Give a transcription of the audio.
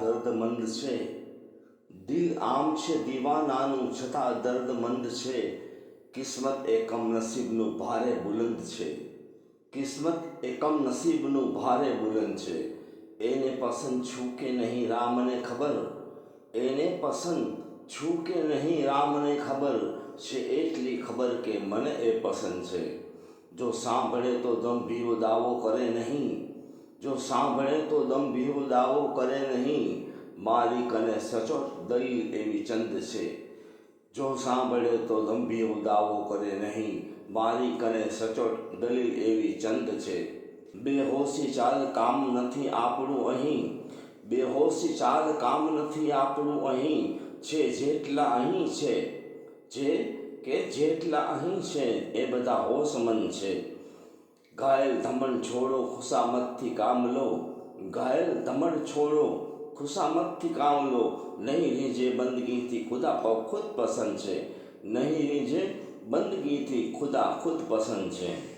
દર્દમંદ છે દિલ આમ છે દીવાનાનું છતાં દર્દમંદ છે. કિસ્મત એકમ નસીબનું ભારે બુલંદ છે. કિસ્મત એકમ નસીબનું ભારે બુલંદ છે. એને પસંદ છું કે નહીં રામને ખબર? એને પસંદ છું કે નહીં રામને ખબર? છે એટલી ખબર કે મને એ પસંદ છે. જો સાંભળે તો ગંભીરો દાવો કરે નહીં. જો સાંભળે તો ગંભીરો દાવો કરે નહીં. મારી કને સચોટ દલીલ એવી ચંદ છે. જો સાંભળે તો ગંભીરો દાવો કરે નહીં. મારી કને સચોટ દલીલ એવી ચંદ છે. બેહોશી ચાલ કામ નથી આપણું અહીં. બેહોશી ચાલ કામ નથી આપણું અહીં. છે જેટલા અહીં છે. જે કે જેટલા અહીં છે એ બધા હોશમંદ છે. ઘાયલ ધમણ છોડો, ખુશામતથી કામ લો. ઘાયલ ધમણ છોડો, ખુશામતથી કામ લો. નહીં રીંઝે બંદગીથી ખુદા પર ખુદ પસંદ છે. નહીં રીંઝે બંદગીથી ખુદા ખુદ પસંદ છે.